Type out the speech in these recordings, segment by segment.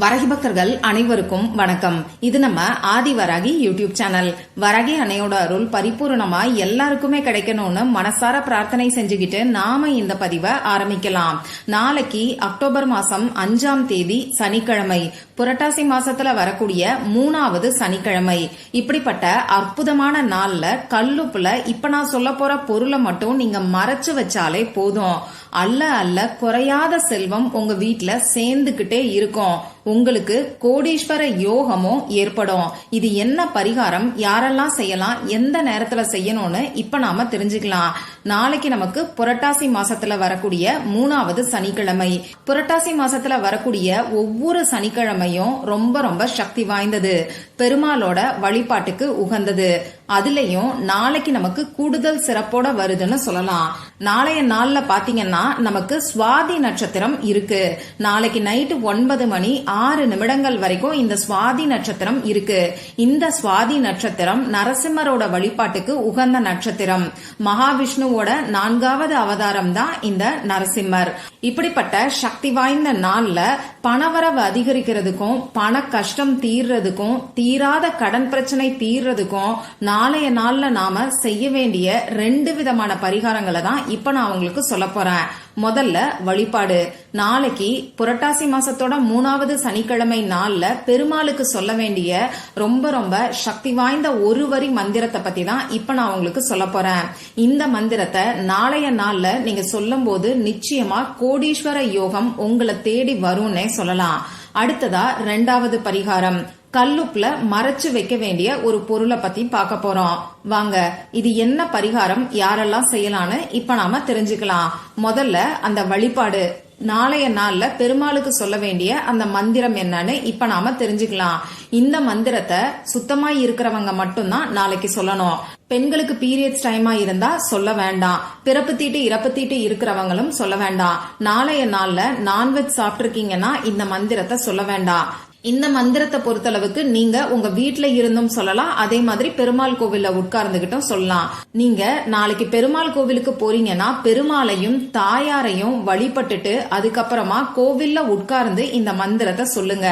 வரகி பக்தர்கள் அனைவருக்கும் வணக்கம். இது நம்ம ஆதி வராகி யூடியூப் சேனல். வரகி அணையோட அருள் பரிபூர்ணமா எல்லாருக்குமே கிடைக்கணும்னு மனசார பிரார்த்தனை செஞ்சுக்கிட்டு நாம இந்த பதிவை ஆரம்பிக்கலாம். நாளைக்கு அக்டோபர் மாசம் அஞ்சாம் தேதி சனிக்கிழமை. புரட்டாசி மாசத்துல வரக்கூடிய மூணாவது சனிக்கிழமை. இப்படிப்பட்ட அற்புதமான நாள்ல கல்லுப்புல இப்ப நான் சொல்ல போற பொருளை மட்டும் நீங்க மறைச்சு வச்சாலே போதும். அல்ல அல்ல குறையாத செல்வம் உங்க வீட்டுல சேர்ந்துகிட்டே இருக்கும். உங்களுக்கு கோடீஸ்வர யோகமும் ஏற்படும். இது என்ன பரிகாரம்? யாரெல்லாம் செய்யலாம்? எந்த நேரத்துல செய்யணும்னு இப்ப நாம தெரிஞ்சுக்கலாம். நாளைக்கு நமக்கு புரட்டாசி மாசத்துல வரக்கூடிய மூணாவது சனிக்கிழமை. புரட்டாசி மாசத்துல வரக்கூடிய ஒவ்வொரு சனிக்கிழமை சனிக்கிழமையும் ரொம்ப ரொம்ப சக்தி வாய்ந்தது. பெருமாளோட வழிபாட்டுக்கு உகந்தது. அதுலயும் நாளைக்கு நமக்கு கூடுதல் சிறப்போட வருதுன்னு சொல்லலாம். நாளைய நாள்ல பாத்தீங்கன்னா நமக்கு சுவாதி நட்சத்திரம் இருக்கு. நாளைக்கு நைட்டு ஒன்பது மணி ஆறு நிமிடங்கள் வரைக்கும் இந்த சுவாதி நட்சத்திரம் இருக்கு. இந்த சுவாதி நட்சத்திரம் நரசிம்மரோட வழிபாட்டுக்கு உகந்த நட்சத்திரம். மகாவிஷ்ணுவோட நான்காவது அவதாரம் தான் இந்த நரசிம்மர். இப்படிப்பட்ட சக்தி வாய்ந்த நாள்ல பணவரவு அதிகரிக்கிறது தீர்றதுக்கும் பண கஷ்டம் தீர்றதுக்கும் தீராத கடன் பிரச்சனை தீர்றதுக்கும் நாளைய நாள்ல நாம செய்ய வேண்டிய ரெண்டு விதமான பரிகாரங்களை தான் இப்ப நான் உங்களுக்கு சொல்ல போறேன். முதல்ல வழிபாடு. நாளைக்கு புரட்டாசி மாசத்தோட மூணாவது சனிக்கிழமை நாள்ல பெருமாளுக்கு சொல்ல வேண்டிய ரொம்ப ரொம்ப சக்தி வாய்ந்த ஒரு வரி மந்திரத்தை பத்தி தான் இப்ப நான் உங்களுக்கு சொல்ல போறேன். இந்த மந்திரத்தை நாளைய நாள்ல நீங்க சொல்லும் போது நிச்சயமா கோடீஸ்வர யோகம் உங்களை தேடி வரும்னே சொல்லலாம். அடுத்ததா ரெண்டாவது பரிகாரம். கல்லுப்புல மறைச்சு வைக்க வேண்டிய ஒரு பொருளை பத்தி பார்க்க போறோம். வாங்க இது என்ன பரிகாரம் யாரெல்லாம் செய்யலாம்னு இப்ப நாம தெரிஞ்சுக்கலாம். முதல்ல அந்த வழிபாடு. நாளைய நாள்ல பெருமாளுக்கு சொல்ல வேண்டிய அந்த மந்திரம் என்னன்னு இப்ப நாம தெரிஞ்சுக்கலாம். இந்த மந்திரத்தை சுத்தமா இருக்கிறவங்க மட்டும்தான் நாளைக்கு சொல்லணும். பெண்களுக்கு பீரியட்ஸ் டைமா இருந்தா சொல்ல வேண்டாம். பிறப்பு தீட்டு இறப்பு தீட்டு இருக்கிறவங்களும் சொல்ல வேண்டாம். நாளைய நாள்ல நான்வெஜ் சாப்பிட்டிருக்கீங்கன்னா இந்த மந்திரத்தை சொல்ல வேண்டாம். இந்த மந்திரத்தை பொறுத்தளவுக்கு நீங்க உங்க வீட்டுல இருந்தும் சொல்லலாம். அதே மாதிரி பெருமாள் கோவில்ல உட்கார்ந்துகிட்டும் சொல்லலாம். நீங்க நாளைக்கு பெருமாள் கோவிலுக்கு போறீங்கன்னா பெருமாளையும் தாயாரையும் வழிபட்டுட்டு அதுக்கப்புறமா கோவில்ல உட்கார்ந்து இந்த மந்திரத்தை சொல்லுங்க.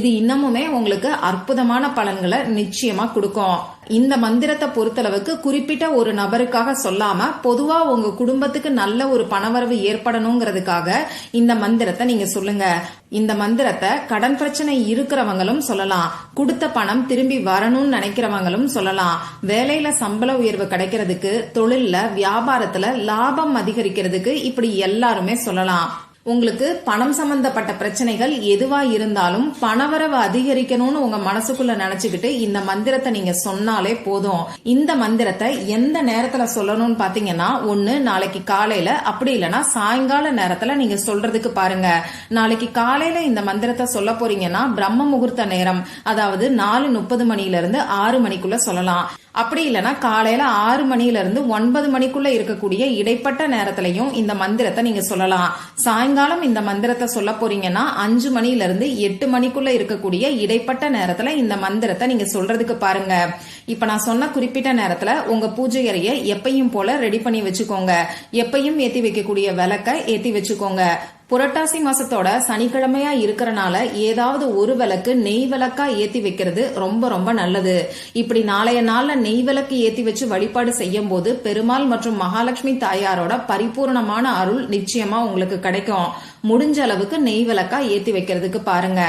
இது இன்னமுமே உங்களுக்கு அற்புதமான பலன்களை நிச்சயமா கொடுக்கும். இந்த மந்திரத்தை பொறுத்தளவுக்கு குறிப்பிட்ட ஒரு நபருக்காக சொல்லாம பொதுவா உங்க குடும்பத்துக்கு நல்ல ஒரு பணவரவு ஏற்படணுங்கிறதுக்காக இந்த மந்திரத்தை நீங்க சொல்லுங்க. இந்த மந்திரத்தை கடன் பிரச்சனை இருக்கிறவங்களும் சொல்லலாம். கொடுத்த பணம் திரும்பி வரணும்னு நினைக்கிறவங்களும் சொல்லலாம். வேலையில சம்பள உயர்வு கிடைக்கிறதுக்கு தொழில்ல வியாபாரத்துல லாபம் அதிகரிக்கிறதுக்கு இப்படி எல்லாருமே சொல்லலாம். உங்களுக்கு பணம் சம்பந்தப்பட்ட பிரச்சனைகள் எதுவா இருந்தாலும் பணவரவு அதிகரிக்கணும்னு உங்க மனசுக்குள்ள நினைச்சுக்கிட்டு இந்த மந்திரத்தை நீங்க சொன்னாலே போதும். இந்த மந்திரத்தை எந்த நேரத்துல சொல்லணும்னு பாத்தீங்கன்னா ஒண்ணு நாளைக்கு காலையில அப்படி இல்லைன்னா சாயங்கால நேரத்துல நீங்க சொல்றதுக்கு பாருங்க. நாளைக்கு காலையில இந்த மந்திரத்தை சொல்ல போறீங்கன்னா பிரம்ம முகூர்த்த நேரம் அதாவது நாலு முப்பது மணில இருந்து ஆறு மணிக்குள்ள சொல்லலாம். அப்படி இல்லைன்னா காலையில ஆறு மணில இருந்து ஒன்பது மணிக்குள்ள இருக்கக்கூடிய இடைப்பட்ட நேரத்திலையும் இந்த மந்திரத்தை நீங்க சொல்லலாம். சாயங்காலம் இந்த மந்திரத்தை சொல்ல போறீங்கன்னா அஞ்சு மணில இருந்து எட்டு மணிக்குள்ள இருக்கக்கூடிய இடைப்பட்ட நேரத்துல இந்த மந்திரத்தை நீங்க சொல்றதுக்கு பாருங்க. இப்ப நான் சொன்ன குறிப்பிட்ட நேரத்துல உங்க பூஜை அறைய எப்பையும் போல ரெடி பண்ணி வச்சுக்கோங்க. எப்பையும் ஏத்தி வைக்கக்கூடிய விளக்க ஏத்தி வச்சுக்கோங்க. புரட்டாசி மாசத்தோட சனிக்கிழமையா இருக்கிறனால ஏதாவது ஒரு விளக்கு நெய் விளக்கா ஏத்தி வைக்கிறது ரொம்ப ரொம்ப நல்லது. இப்படி நாளைய நாள்ல நெய் விளக்கு ஏத்தி வச்சு வழிபாடு செய்யும் போது பெருமாள் மற்றும் மகாலட்சுமி தாயாரோட பரிபூர்ணமான அருள் நிச்சயமா உங்களுக்கு கிடைக்கும். முடிஞ்ச அளவுக்கு நெய் விளக்கா ஏத்தி வைக்கிறதுக்கு பாருங்க.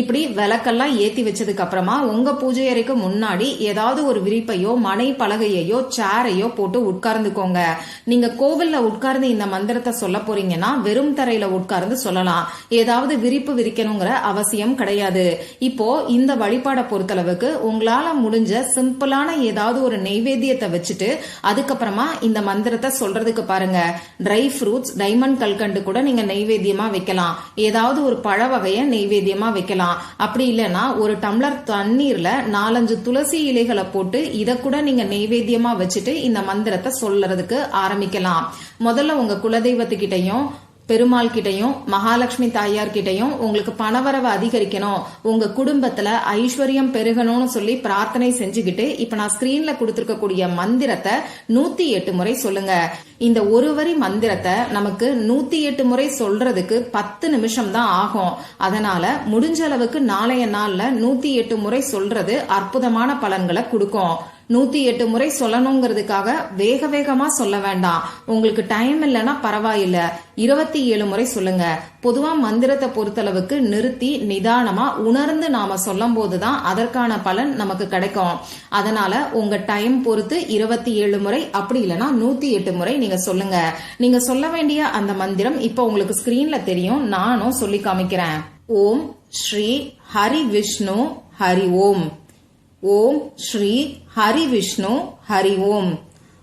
இப்படி விளக்கெல்லாம் ஏத்தி வச்சதுக்கு அப்புறமா உங்க பூஜை அறைக்கு முன்னாடி ஏதாவது ஒரு விரிப்பையோ மனை பலகையையோ சேரையோ போட்டு உட்கார்ந்துக்கோங்க. நீங்க கோவில்ல உட்கார்ந்து இந்த மந்திரத்தை சொல்ல போறீங்கன்னா வெறும் தரையில உட்கார்ந்து சொல்லலாம். ஏதாவது விரிப்பு விரிக்கணுங்கிற அவசியம் கிடையாது. இப்போ இந்த வழிபாடை பொறுத்தளவுக்கு உங்களால முடிஞ்ச சிம்பிளான ஏதாவது ஒரு நெய்வேத்தியத்தை வச்சுட்டு அதுக்கப்புறமா இந்த மந்திரத்தை சொல்றதுக்கு பாருங்க. ட்ரை ஃப்ரூட்ஸ் டைமண்ட் கல்கண்டு கூட நீங்க நெய்வேத்தியம் நெய்வேத்தியமா வைக்கலாம். ஏதாவது ஒரு பழ வகையை நெய்வேத்தியமா வைக்கலாம். அப்படி இல்லைன்னா ஒரு டம்ளர் தண்ணீர்ல நாலஞ்சு துளசி இலைகளை போட்டு இதை கூட நீங்க நெய்வேத்தியமா வச்சுட்டு இந்த மந்திரத்தை சொல்றதுக்கு ஆரம்பிக்கலாம். முதல்ல உங்க குலதெய்வத்துக்கிட்டையும் பெருமாள் கிட்டையும் மகாலட்சுமி தாயார் கிட்டையும் உங்களுக்கு பணவரவு அதிகரிக்கணும். உங்க குடும்பத்துல ஐஸ்வர்யம் பெருகணும்னு சொல்லி பிரார்த்தனை செஞ்சுக்கிட்டு இப்ப நான் ஸ்கிரீன்ல கொடுத்திருக்கக்கூடிய மந்திரத்தை நூத்தி எட்டு முறை சொல்லுங்க. இந்த ஒரு வரி மந்திரத்தை நமக்கு நூத்தி எட்டு முறை சொல்றதுக்கு பத்து நிமிஷம் தான் ஆகும். அதனால முடிஞ்ச அளவுக்கு நாளைய நாள்ல நூத்தி எட்டு முறை சொல்றது அற்புதமான பலன்களை கொடுக்கும். நூத்தி எட்டு முறை சொல்லணுங்கிறதுக்காக வேக வேகமா சொல்ல வேண்டாம். உங்களுக்கு டைம் இல்லைன்னா பரவாயில்ல. இருபத்தி ஏழு முறை சொல்லுங்க. பொதுவா மந்திரத்தை பொறுத்தளவுக்கு நிறுத்தி நிதானமா உணர்ந்து நாம சொல்லும் போதுதான் அதற்கான பலன் நமக்கு கிடைக்கும். அதனால உங்க டைம் பொறுத்து இருபத்தி ஏழு முறை அப்படி இல்லைன்னா நூத்தி எட்டு முறை நீங்க சொல்லுங்க. நீங்க சொல்ல வேண்டிய அந்த மந்திரம் இப்ப உங்களுக்கு ஸ்கிரீன்ல தெரியும். நானும் சொல்லி காமிக்கிறேன். ஓம் ஸ்ரீ ஹரி விஷ்ணு ஹரி ஓம். ஓம் ஸ்ரீ ஹரி விஷ்ணு ஹரி ஓம்.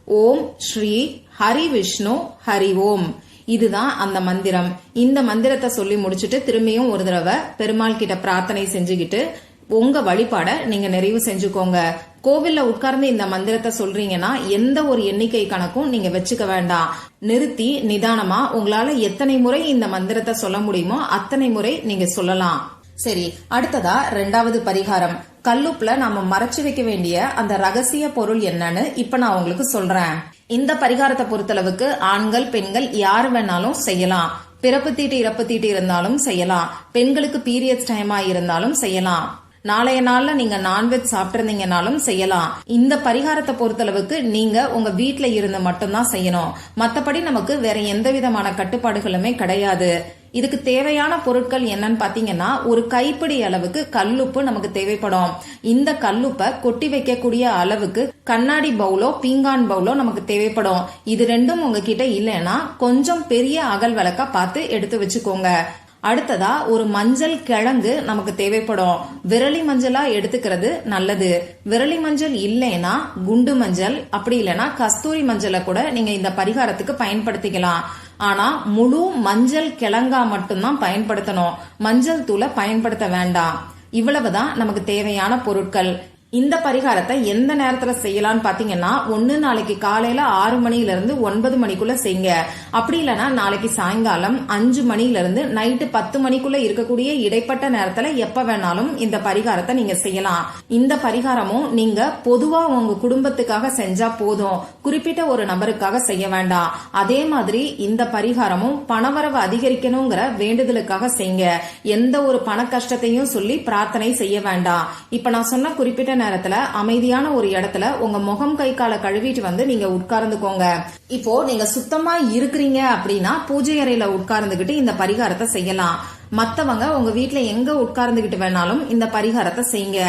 ஓம் ஸ்ரீ ஹரி விஷ்ணு ஹரி ஓம். இதுதான் அந்த மந்திரம். இந்த மந்திரத்தை சொல்லி முடிச்சுட்டு திரும்பியும் ஒரு தடவை பெருமாள் கிட்ட பிரார்த்தனை செஞ்சுக்கிட்டு உங்க வழிபாட நீங்க நிறைவு செஞ்சுக்கோங்க. கோவில்ல உட்கார்ந்து இந்த மந்திரத்தை சொல்றீங்கன்னா எந்த ஒரு எண்ணிக்கை கணக்கும் நீங்க வச்சுக்க வேண்டாம். நிறுத்தி நிதானமா உங்களால எத்தனை முறை இந்த மந்திரத்தை சொல்ல முடியுமோ அத்தனை முறை நீங்க சொல்லலாம். சரி அடுத்ததா ரெண்டாவது பரிகாரம். கல்லுப்புல நாம மறைச்சு வைக்க வேண்டிய அந்த ரகசிய பொருள் என்னன்னு இப்ப நான் உங்களுக்கு சொல்றேன். இந்த பரிகாரத்தை பொறுத்தளவுக்கு ஆண்கள் பெண்கள் யார் வேணாலும் செய்யலாம். பிறப்பு தீட்டு இறப்பு தீட்டு இருந்தாலும் செய்யலாம். பெண்களுக்கு பீரியட்ஸ் டைமா இருந்தாலும் செய்யலாம். நாளைய நாள்ல நீங்க நான்வெஜ் சாப்பிட்டிருந்தீங்கனாலும் செய்யலாம். இந்த பரிகாரத்தை பொறுத்தளவுக்கு நீங்க உங்க வீட்டுல இருந்து மட்டும்தான் செய்யணும். மத்தபடி நமக்கு வேற எந்த விதமான கட்டுப்பாடுகளுமே கிடையாது. இதுக்கு தேவையான பொருட்கள் என்னன்னு பாத்தீங்கன்னா ஒரு கைப்பிடி அளவுக்கு கல்லுப்பு நமக்கு தேவைப்படும். இந்த கல்லுப்பை கொட்டி வைக்கக்கூடிய அளவுக்கு கண்ணாடி பவுலோ பீங்கான் பவுலோ நமக்கு தேவைப்படும். இது ரெண்டும் உங்ககிட்ட இல்லைன்னா கொஞ்சம் பெரிய அகல் விளக்க பார்த்து எடுத்து வச்சுக்கோங்க. அடுத்ததா ஒரு மஞ்சள் கிழங்கு நமக்கு தேவைப்படும். விரலி மஞ்சளா எடுத்துக்கிறது நல்லது. விரலி மஞ்சள் இல்லைன்னா குண்டு மஞ்சள் அப்படி இல்லைன்னா கஸ்தூரி மஞ்சளை கூட நீங்க இந்த பரிகாரத்துக்கு பயன்படுத்திக்கலாம். ஆனா முழு மஞ்சள் கிழங்கா மட்டும்தான் பயன்படுத்தணும். மஞ்சள் தூளை பயன்படுத்த வேண்டாம். இவ்வளவுதான் நமக்கு தேவையான பொருட்கள். இந்த பரிகாரத்தை எந்த நேரத்துல செய்யலாம்னு பாத்தீங்கன்னா ஒன்னு நாளைக்கு காலையில ஆறு மணில இருந்து ஒன்பது மணிக்குள்ள செய்யுங்க. அப்படி இல்லைன்னா நாளைக்கு சாயங்காலம் அஞ்சு மணில இருந்து நைட்டு பத்து மணிக்குள்ள இருக்கக்கூடிய இடைப்பட்ட நேரத்துல எப்ப வேணாலும் இந்த பரிகாரத்தை நீங்க செய்யலாம். இந்த பரிகாரமும் நீங்க பொதுவா உங்க குடும்பத்துக்காக செஞ்சா போதும். குறிப்பிட்ட ஒரு நபருக்காக செய்ய வேண்டாம். அதே மாதிரி இந்த பரிகாரமும் பணவரவு அதிகரிக்கணுங்கிற வேண்டுதலுக்காக செய்யுங்க. எந்த ஒரு பண கஷ்டத்தையும் சொல்லி பிரார்த்தனை செய்ய வேண்டாம். இப்ப நான் சொன்ன குறிப்பிட்ட நேரத்துல அமைதியான ஒரு இடத்துல உங்க முகம் கை காலை கழுவிட்டு வந்து நீங்க உட்கார்ந்துக்கோங்க. இப்போ நீங்க சுத்தமா இருக்கிறீங்க அப்படின்னா பூஜை அறையில உட்கார்ந்துகிட்டு இந்த பரிகாரத்தை செய்யலாம். மத்தவங்க உங்க வீட்டுல எங்க உட்கார்ந்துகிட்டு வேணாலும் இந்த பரிகாரத்தை செய்யுங்க.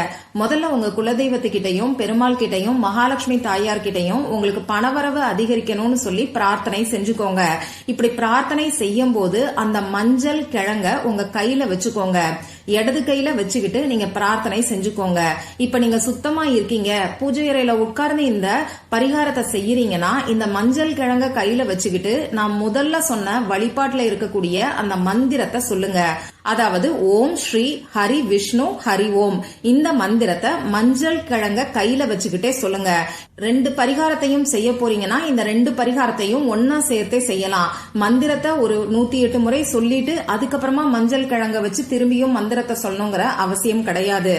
முதல்ல உங்க குலதெய்வத்துக்கிட்டையும் பெருமாள் கிட்டையும் மகாலட்சுமி தாயார் கிட்டையும் உங்களுக்கு பணவரவு அதிகரிக்கணும்னு சொல்லி பிரார்த்தனை செஞ்சுக்கோங்க. இப்படி பிரார்த்தனை செய்யும் போது அந்த மஞ்சள் கிழங்க உங்க கையில வச்சுக்கோங்க. இடது கையில வச்சுக்கிட்டு நீங்க பிரார்த்தனை செஞ்சுக்கோங்க. இப்ப நீங்க சுத்தமா இருக்கீங்க. பூஜை அறையில உட்கார்ந்து இந்த பரிகாரத்தை செய்யறீங்கன்னா இந்த மஞ்சள் கிழங்க கையில வச்சுக்கிட்டு நான் முதல்ல சொன்ன வழிபாட்டுல இருக்கக்கூடிய அந்த மந்திரத்தை சொல்லுங்க. அதாவது ஓம் ஸ்ரீ ஹரி விஷ்ணு ஹரி ஓம். இந்த மந்திரத்தை மஞ்சள் கிழங்க கையில வச்சுக்கிட்டே சொல்லுங்க. ரெண்டு பரிகாரத்தையும் செய்ய போறீங்கன்னா இந்த ரெண்டு பரிகாரத்தையும் ஒன்னா சேர்த்தே செய்யலாம். மந்திரத்தை ஒரு நூத்தி எட்டு முறை சொல்லிட்டு அதுக்கப்புறமா மஞ்சள் கிழங்க வச்சு திரும்பியும் மந்திரத்தை சொல்லணுங்கிற அவசியம் கிடையாது.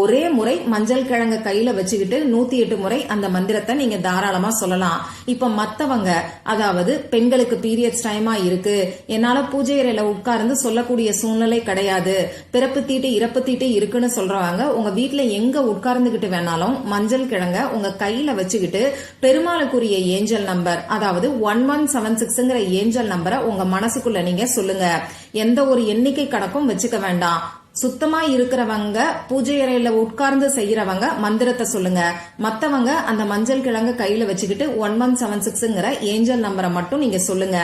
ஒரே முறை மஞ்சள் கிழங்க கையில வச்சுக்கிட்டு நூத்தி எட்டு முறை அந்த மந்திரத்தை நீங்க தாராளமா சொல்லலாம். இப்ப மத்தவங்க அதாவது பெண்களுக்கு பீரியட்ஸ் டைமா இருக்கு. என்னால பூஜை அறையில உட்கார்ந்து சொல்லக்கூடிய சூழ்நிலை கிடையாது. பிறப்பு தீட்டு இறப்பு தீட்டு இருக்குன்னு சொல்றவங்க உங்க வீட்டுல எங்க உட்கார்ந்துகிட்டு வேணாலும் மஞ்சள் கிழங்க உங்க கையில வச்சுக்கிட்டு பெருமாளுக்குரிய ஏஞ்சல் நம்பர் அதாவது ஒன் ஒன் செவன் சிக்ஸ்ங்கிற ஏஞ்சல் நம்பரை உங்க மனசுக்குள்ள நீங்க சொல்லுங்க. எந்த ஒரு எண்ணிக்கை கணக்கும் வச்சுக்க வேண்டாம். சுத்தமா இருக்கிறவங்க பூஜை அறையில உட்கார்ந்து செய்யறவங்க மந்திரத்தை சொல்லுங்க. மத்தவங்க அந்த மஞ்சள் கிழங்கு கையில வச்சுக்கிட்டு ஒன் ஒன் செவன் சிக்ஸ்ங்கிற ஏஞ்சல் நம்பரை மட்டும் நீங்க சொல்லுங்க.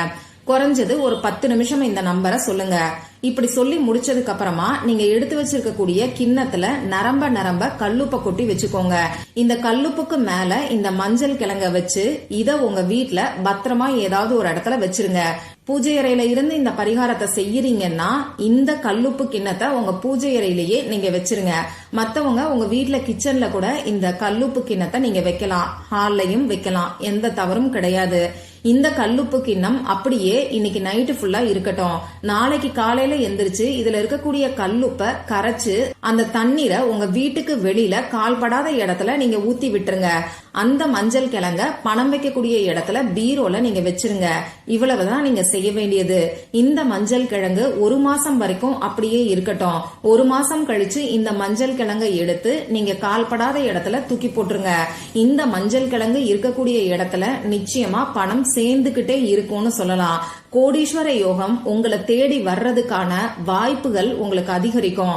குறைஞ்சது ஒரு பத்து நிமிஷம் இந்த நம்பரை சொல்லுங்க. இப்படி சொல்லி முடிச்சதுக்கு அப்புறமா நீங்க எடுத்து வச்சிருக்கக்கூடிய கிண்ணத்துல நரம்ப நரம்ப கல்லுப்பை கொட்டி வச்சுக்கோங்க. இந்த கல்லுப்புக்கு மேல இந்த மஞ்சள் கிழங்க வச்சு இத உங்க வீட்டுல பத்திரமா ஏதாவது ஒரு இடத்துல வச்சிருங்க. பூஜை அறையில இருந்து இந்த பரிகாரத்தை செய்யறீங்கன்னா இந்த கல்லுப்பு கிண்ணத்தை உங்க பூஜை அறையிலேயே நீங்க வச்சிருங்க. மத்தவங்க உங்க வீட்டுல கிச்சன்ல கூட இந்த கல்லுப்பு கிண்ணத்தை நீங்க வைக்கலாம். ஹால்லையும் வைக்கலாம். எந்த தவறும் கிடையாது. இந்த கல்லுப்பு கிண்ணம் அப்படியே இன்னைக்கு நைட்டு ஃபுல்லா இருக்கட்டும். நாளைக்கு காலையில எந்திரிச்சு இதுல இருக்கக்கூடிய கல்லுப்ப கரைச்சு அந்த தண்ணீரை உங்க வீட்டுக்கு வெளியில கால்படாத இடத்துல நீங்க ஊத்தி விட்டுருங்க. அந்த மஞ்சள் கிழங்க பணம் வைக்கக்கூடிய இடத்துல பீரோல நீங்க வச்சிருங்க. இவ்வளவுதான் நீங்க செய்ய வேண்டியது. இந்த மஞ்சள் கிழங்கு ஒரு மாசம் வரைக்கும் அப்படியே இருக்கட்டும். ஒரு மாசம் கழிச்சு இந்த மஞ்சள் கிழங்கை எடுத்து நீங்க கால்படாத இடத்துல தூக்கி போட்டுருங்க. இந்த மஞ்சள் கிழங்கு இருக்கக்கூடிய இடத்துல நிச்சயமா பணம் சேர்ந்துகிட்டே இருக்கும்னு சொல்லலாம். கோடீஸ்வர யோகம் உங்களை தேடி வர்றதுக்கான வாய்ப்புகள் உங்களுக்கு அதிகரிக்கும்.